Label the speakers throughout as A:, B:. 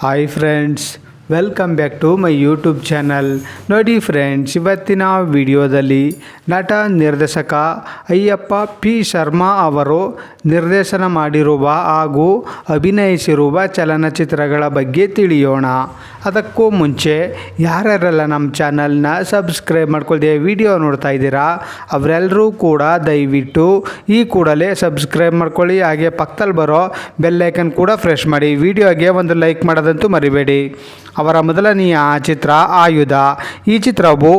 A: Hi friends welcome back to my YouTube channel ನೋಡಿ friends ಇವತ್ತಿನ ವಿಡಿಯೋದಲ್ಲಿ ನಟ ನಿರ್ದೇಶಕ ಅಯ್ಯಪ್ಪ ಪಿ ಶರ್ಮಾ ಅವರು ನಿರ್ದೇಶನ ಮಾಡಿರುವ ಹಾಗೂ ಅಭಿನಯಿಸಿರುವ ಚಲನಚಿತ್ರಗಳ ಬಗ್ಗೆ ತಿಳಿಯೋಣ. ಅದಕ್ಕೂ ಮುಂಚೆ ಯಾರ್ಯಾರೆಲ್ಲ ನಮ್ಮ ಚಾನಲ್ನ ಸಬ್ಸ್ಕ್ರೈಬ್ ಮಾಡ್ಕೊಳ್ದೆ ವಿಡಿಯೋ ನೋಡ್ತಾ ಇದ್ದೀರಾ, ಅವರೆಲ್ಲರೂ ಕೂಡ ದಯವಿಟ್ಟು ಈ ಕೂಡಲೇ ಸಬ್ಸ್ಕ್ರೈಬ್ ಮಾಡ್ಕೊಳ್ಳಿ. ಹಾಗೆ ಪಕ್ಕದಲ್ಲಿ ಬರೋ ಬೆಲ್ಲೈಕನ್ ಕೂಡ ಫ್ರೆಶ್ ಮಾಡಿ. ವಿಡಿಯೋಗೆ ಒಂದು ಲೈಕ್ ಮಾಡೋದಂತೂ ಮರಿಬೇಡಿ. ಅವರ ಮೊದಲನೆಯ ಚಿತ್ರ ಆಯುಧ. ಈ ಚಿತ್ರವು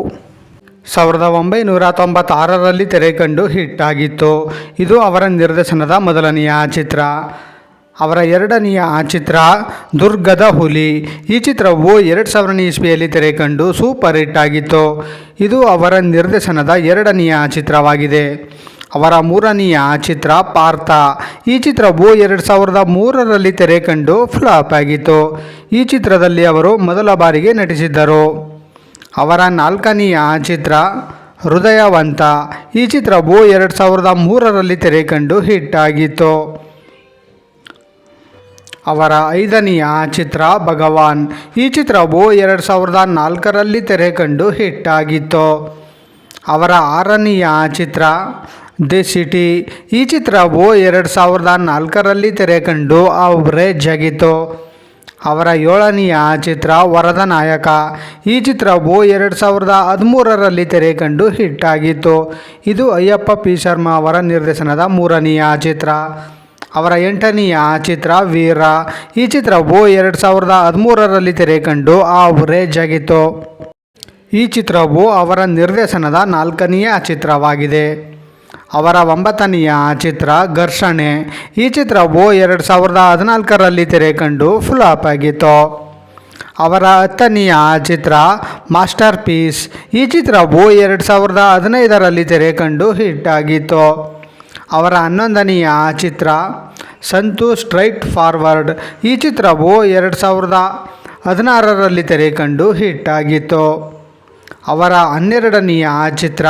A: ಸಾವಿರದ ಒಂಬೈನೂರ ತೊಂಬತ್ತಾರರಲ್ಲಿ ತೆರೆಕಂಡು ಹಿಟ್ ಆಗಿತ್ತು ಇದು ಅವರ ನಿರ್ದೇಶನದ ಮೊದಲನೆಯ ಚಿತ್ರ. ಅವರ ಎರಡನೆಯ ಚಿತ್ರ ದುರ್ಗದ ಹುಲಿ. ಈ ಚಿತ್ರವು ಎರಡು ಸಾವಿರನೇ ಇಸ್ವಿಯಲ್ಲಿ ತೆರೆಕಂಡು ಸೂಪರ್ ಹಿಟ್ ಆಗಿತ್ತು. ಇದು ಅವರ ನಿರ್ದೇಶನದ ಎರಡನೆಯ ಚಿತ್ರವಾಗಿದೆ. ಅವರ ಮೂರನೆಯ ಚಿತ್ರ ಪಾರ್ಥ. ಈ ಚಿತ್ರವು ಎರಡು ಸಾವಿರದ ಮೂರರಲ್ಲಿ ತೆರೆ ಕಂಡು ಫ್ಲಾಪ್ ಆಗಿತ್ತು. ಈ ಚಿತ್ರದಲ್ಲಿ ಅವರು ಮೊದಲ ಬಾರಿಗೆ ನಟಿಸಿದ್ದರು. ಅವರ ನಾಲ್ಕನೆಯ ಚಿತ್ರ ಹೃದಯವಂತ. ಈ ಚಿತ್ರವು ಎರಡು ಸಾವಿರದ ಮೂರರಲ್ಲಿ ತೆರೆ ಕಂಡು ಹಿಟ್ ಆಗಿತ್ತು. ಅವರ ಐದನೆಯ ಚಿತ್ರ ಭಗವಾನ್. ಈ ಚಿತ್ರವು ಎರಡು ಸಾವಿರದ ನಾಲ್ಕರಲ್ಲಿ ತೆರೆ ಕಂಡು ಹಿಟ್ ಆಗಿತ್ತು. ಅವರ ಆರನೆಯ ಚಿತ್ರ ದಿ ಸಿಟಿ. ಈ ಚಿತ್ರವು ಎರಡು ಸಾವಿರದ ನಾಲ್ಕರಲ್ಲಿ ತೆರೆ ಕಂಡು ಅವರೇಜ್ ಜಗಿತು. ಅವರ ಏಳನೆಯ ಚಿತ್ರ ವರದ ನಾಯಕ. ಈ ಚಿತ್ರವು ಎರಡು ಸಾವಿರದ ಹದಿಮೂರರಲ್ಲಿ ತೆರೆ ಕಂಡು ಹಿಟ್ ಆಗಿತ್ತು. ಇದು ಅಯ್ಯಪ್ಪ ಪಿ. ಶರ್ಮಾ ಅವರ ನಿರ್ದೇಶನದ ಮೂರನೆಯ ಚಿತ್ರ. ಅವರ ಎಂಟನೆಯ ಚಿತ್ರ ವೀರ. ಈ ಚಿತ್ರವು ಎರಡು ಸಾವಿರದ ಹದಿಮೂರರಲ್ಲಿ ತೆರೆ ಕಂಡು ಅವರೇಜ್ ಆಗಿತ್ತು ಈ ಚಿತ್ರವು ಅವರ ನಿರ್ದೇಶನದ ನಾಲ್ಕನೆಯ ಚಿತ್ರವಾಗಿದೆ. ಅವರ ಒಂಬತ್ತನೆಯ ಚಿತ್ರ ಘರ್ಷಣೆ. ಈ ಚಿತ್ರವು ಎರಡು ಸಾವಿರದ ಹದಿನಾಲ್ಕರಲ್ಲಿ ತೆರೆ ಕಂಡು ಫ್ಲಾಪ್ ಆಗಿತ್ತು. ಅವರ ಹತ್ತನೆಯ ಚಿತ್ರ ಮಾಸ್ಟರ್ ಪೀಸ್ ಈ ಚಿತ್ರವು ಎರಡು ಸಾವಿರದ ಹದಿನೈದರಲ್ಲಿ ತೆರೆ ಕಂಡು ಹಿಟ್ ಆಗಿತ್ತು. ಅವರ ಹನ್ನೊಂದನೆಯ ಚಿತ್ರ ಸಂತು ಸ್ಟ್ರೈಟ್ ಫಾರ್ವರ್ಡ್. ಈ ಚಿತ್ರವು ಎರಡು ಸಾವಿರದ ಹದಿನಾರರಲ್ಲಿ ತೆರೆ ಕಂಡು ಹಿಟ್ ಆಗಿತ್ತು. ಅವರ ಹನ್ನೆರಡನೆಯ ಚಿತ್ರ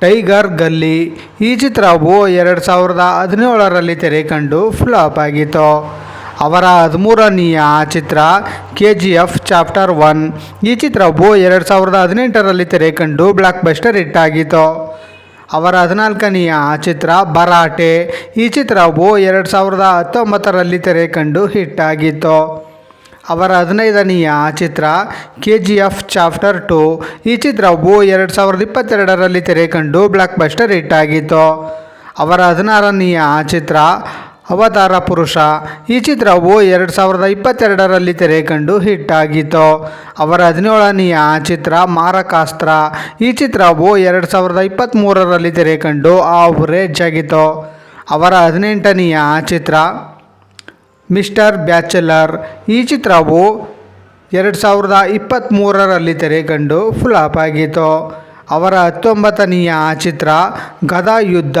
A: ಟೈಗರ್ ಗಲ್ಲಿ. ಈ ಚಿತ್ರವು ಎರಡು ಸಾವಿರದ ಹದಿನೇಳರಲ್ಲಿ ತೆರೆ ಕಂಡು ಫ್ಲಾಪ್ ಆಗಿತ್ತು. ಅವರ ಹದಿಮೂರನೆಯ ಚಿತ್ರ K G F chapter one. ಈ ಚಿತ್ರವು ಎರಡು ಸಾವಿರದ ಹದಿನೆಂಟರಲ್ಲಿ ತೆರೆ ಕಂಡು ಬ್ಲಾಕ್ ಬಸ್ಟರ್ ಹಿಟ್ ಆಗಿತ್ತು. ಅವರ ಹದಿನಾಲ್ಕನೆಯ ಚಿತ್ರ ಬರಾಟೆ. ಈ ಚಿತ್ರವು ಎರಡು ಸಾವಿರದ ಹತ್ತೊಂಬತ್ತರಲ್ಲಿ ತೆರೆ ಕಂಡು ಹಿಟ್ ಆಗಿತ್ತು. ಅವರ ಹದಿನೈದನೆಯ ಚಿತ್ರ K G F chapter two. ಈ ಚಿತ್ರವು ಎರಡು ಸಾವಿರದ ಇಪ್ಪತ್ತೆರಡರಲ್ಲಿ ತೆರೆ ಕಂಡು ಬ್ಲಾಕ್ ಬಸ್ಟರ್ ಹಿಟ್ ಆಗಿತ್ತು. ಅವರ ಹದಿನಾರನೆಯ ಚಿತ್ರ, ಅವತಾರ ಪುರುಷ. ಈ ಚಿತ್ರವು ಎರಡು ಸಾವಿರದ ಇಪ್ಪತ್ತೆರಡರಲ್ಲಿ ತೆರೆ ಕಂಡು ಹಿಟ್ ಆಗಿತ್ತು. ಅವರ ಹದಿನೇಳನೆಯ ಚಿತ್ರ, ಮಾರಕಾಸ್ತ್ರ. ಈ ಚಿತ್ರವು ಎರಡು ಸಾವಿರದ ಇಪ್ಪತ್ತ್ಮೂರರಲ್ಲಿ ತೆರೆ ಕಂಡು ಅವರೇಜ್ ಆಗಿತ್ತು. ಅವರ ಹದಿನೆಂಟನೆಯ ಚಿತ್ರ ಮಿಸ್ಟರ್ ಬ್ಯಾಚಲರ್, ಈ ಚಿತ್ರವು ಎರಡು ಸಾವಿರದ ಇಪ್ಪತ್ತ್ಮೂರರಲ್ಲಿ ತೆರೆಗಂಡು ಫ್ಲಾಪ್ ಆಗಿತ್ತು ಅವರ ಹತ್ತೊಂಬತ್ತನೆಯ ಚಿತ್ರ ಗದಾ ಯುದ್ಧ.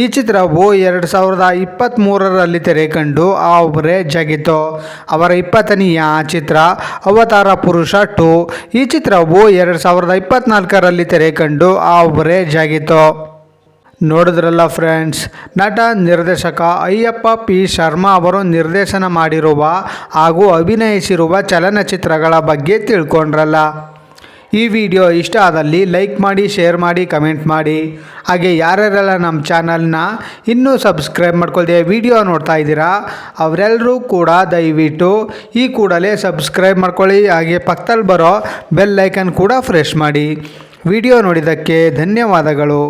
A: ಈ ಚಿತ್ರವು ಎರಡು ಸಾವಿರದ ಇಪ್ಪತ್ತ್ಮೂರರಲ್ಲಿ ತೆರೆಗಂಡು ಆ ಅವರೇಜ್ ಆಗಿತ್ತು ಅವರ ಇಪ್ಪತ್ತನೆಯ ಚಿತ್ರ ಅವತಾರ ಪುರುಷ ಟು. ಈ ಚಿತ್ರವು ಎರಡು ಸಾವಿರದ ಇಪ್ಪತ್ತ್ನಾಲ್ಕರಲ್ಲಿ ತೆರೆಗಂಡು ಆ ಒಬ್ಬರೇ ಆಗಿತ್ತು ನೋಡಿದ್ರಲ್ಲ ಫ್ರೆಂಡ್ಸ್ ನಟ, ನಿರ್ದೇಶಕ ಅಯ್ಯಪ್ಪ ಪಿ. ಶರ್ಮಾ ಅವರು ನಿರ್ದೇಶನ ಮಾಡಿರುವ ಹಾಗೂ ಅಭಿನಯಿಸಿರುವ ಚಲನಚಿತ್ರಗಳ ಬಗ್ಗೆ ತಿಳ್ಕೊಂಡ್ರಲ್ಲ. ಈ ವಿಡಿಯೋ ಇಷ್ಟ ಆದಲ್ಲಿ ಲೈಕ್ ಮಾಡಿ, ಶೇರ್ ಮಾಡಿ, ಕಮೆಂಟ್ ಮಾಡಿ. ಹಾಗೆ ಯಾರ್ಯಾರೆಲ್ಲ ನಮ್ಮ ಚಾನಲ್ನ ಇನ್ನೂ ಸಬ್ಸ್ಕ್ರೈಬ್ ಮಾಡ್ಕೊಳ್ದೆ ವಿಡಿಯೋ ನೋಡ್ತಾ ಇದ್ದೀರಾ ಅವರೆಲ್ಲರೂ ಕೂಡ ದಯವಿಟ್ಟು ಈ ಕೂಡಲೇ ಸಬ್ಸ್ಕ್ರೈಬ್ ಮಾಡ್ಕೊಳ್ಳಿ. ಹಾಗೆ ಪಕ್ಕದಲ್ಲಿ ಬರೋ ಬೆಲ್ ಐಕನ್ ಕೂಡ ಫ್ರೆಶ್ ಮಾಡಿ. ವಿಡಿಯೋ ನೋಡಿದ್ದಕ್ಕೆ ಧನ್ಯವಾದಗಳು.